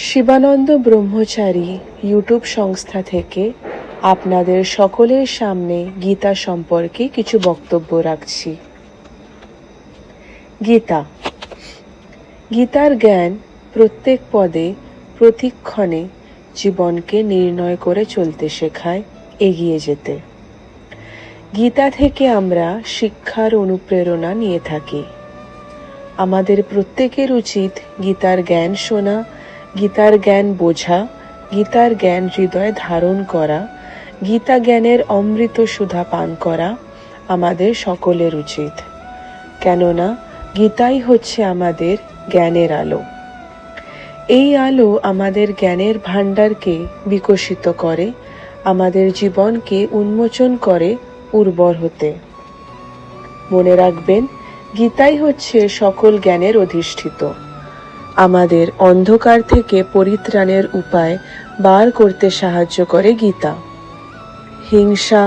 শিবানন্দ ব্রহ্মচারী YouTube সংস্থা থেকে আপনাদের সকলের সামনে গীতা সম্পর্কে কিছু বক্তব্য রাখছি। গীতা। গীতার জ্ঞান প্রত্যেক পদে, প্রতিক্ষণে জীবনকে নির্ণয় করে চলতে শেখায় এগিয়ে যেতে। গীতা থেকে আমরা শিক্ষার অনুপ্রেরণা নিয়ে থাকি। আমাদের প্রত্যেকের উচিত গীতার জ্ঞান শোনা গীতার জ্ঞান বোঝা, গীতার জ্ঞান হৃদয়ে ধারণ করা, গীতা জ্ঞানের অমৃত সুধা পান করা আমাদের সকলের উচিত। কেননা, গীতাই হচ্ছে আমাদের জ্ঞানের আলো। এই আলো আমাদের জ্ঞানের ভাণ্ডারকে বিকশিত করে, আমাদের জীবনকে উন্মোচন করে উর্বর হতে। মনে রাখবেন, গীতাই হচ্ছে সকল জ্ঞানের অধিষ্ঠিত। আমাদের অন্ধকার থেকে পরিত্রাণের উপায় বার করতে সাহায্য করে গীতা। হিংসা,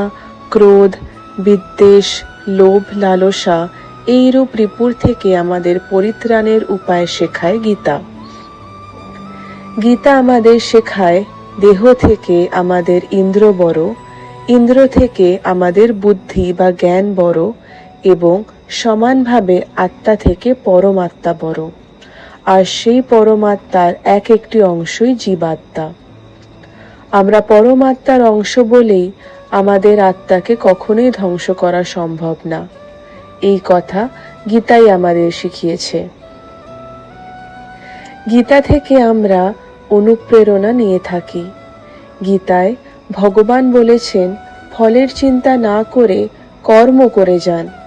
ক্রোধ, বিদ্বেষ, লোভ, লালসা এইরূপ রিপুর থেকে আমাদের পরিত্রাণের উপায় শেখায় গীতা। গীতা আমাদের শেখায় দেহ থেকে আমাদের ইন্দ্র বড়, ইন্দ্র থেকে আমাদের বুদ্ধি বা জ্ঞান বড় এবং সমানভাবে আত্মা থেকে পরমাত্মা বড়। আর সেই পরমাত্মার এক একটি অংশই জীবাত্মা। আমরা পরমাত্মার অংশ বলেই আমাদের আত্মাকে কখনোই ধ্বংস করা সম্ভব না। এই কথা গীতাই আমাদের শিখিয়েছে। গীতা থেকে আমরা অনুপ্রেরণা নিয়ে থাকি। গীতায় ভগবান বলেছেন, ফলের চিন্তা না করে কর্ম করে যান।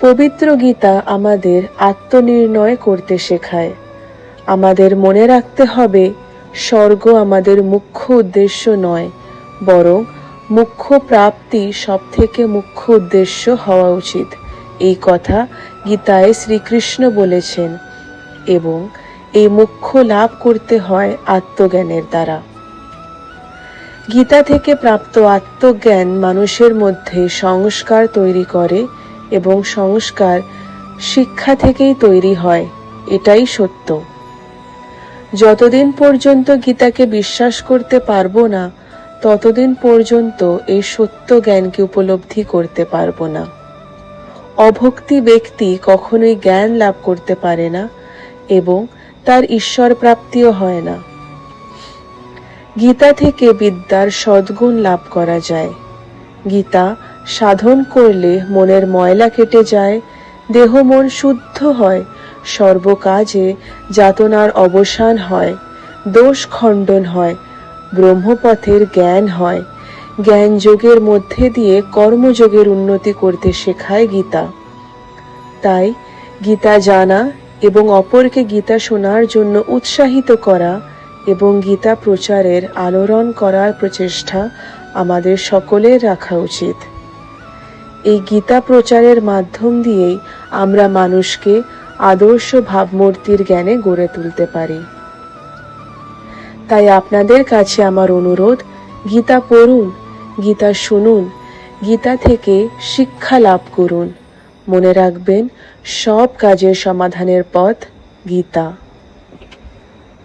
পবিত্র গীতা আমাদের আত্মনির্ণয় করতে শেখায়। আমাদের মনে রাখতে হবে, স্বর্গ আমাদের মুখ্য উদ্দেশ্য নয়, বরং মুখ্য প্রাপ্তি সব থেকে মুখ্য উদ্দেশ্য হওয়া উচিত। এই কথা গীতায় শ্রীকৃষ্ণ বলেছেন এবং এই মুখ্য লাভ করতে হয় আত্মজ্ঞানের দ্বারা। গীতা থেকে প্রাপ্ত আত্মজ্ঞান মানুষের মধ্যে সংস্কার তৈরি করে এবং সংস্কার শিক্ষা থেকেই তৈরি হয়, এটাই সত্য। যতদিন পর্যন্ত গীতাকে বিশ্বাস করতে পারব না, ততদিন পর্যন্ত এই সত্য জ্ঞানকে উপলব্ধি করতে পারব না। অভক্তি ব্যক্তি কখনোই জ্ঞান লাভ করতে পারে না এবং তার ঈশ্বর প্রাপ্তিও হয় না। গীতা থেকে বিদ্যার সদ্গুণ লাভ করা যায়। গীতা সাধন করলে মনের ময়লা কেটে যায়, দেহ মন শুদ্ধ হয়, সর্বকাজে যাতনার অবসান হয়, দোষ খণ্ডন হয়, ব্রহ্মপথের জ্ঞান হয়। জ্ঞান যোগের মধ্যে দিয়ে কর্মযোগের উন্নতি করতে শেখায় গীতা। তাই গীতা জানা এবং অপরকে গীতা শোনার জন্য উৎসাহিত করা এবং গীতা প্রচারের আলোড়ন করার প্রচেষ্টা আমাদের সকলের রাখা উচিত। এই গীতা প্রচারের মাধ্যম দিয়েই আমরা মানুষকে আদর্শ ভাবমূর্তির জ্ঞানে গড়ে তুলতে পারি। তাই আপনাদের কাছে আমার অনুরোধ, গীতা পড়ুন, গীতা শুনুন, গীতা থেকে শিক্ষা লাভ করুন। মনে রাখবেন, সব কাজের সমাধানের পথ গীতা।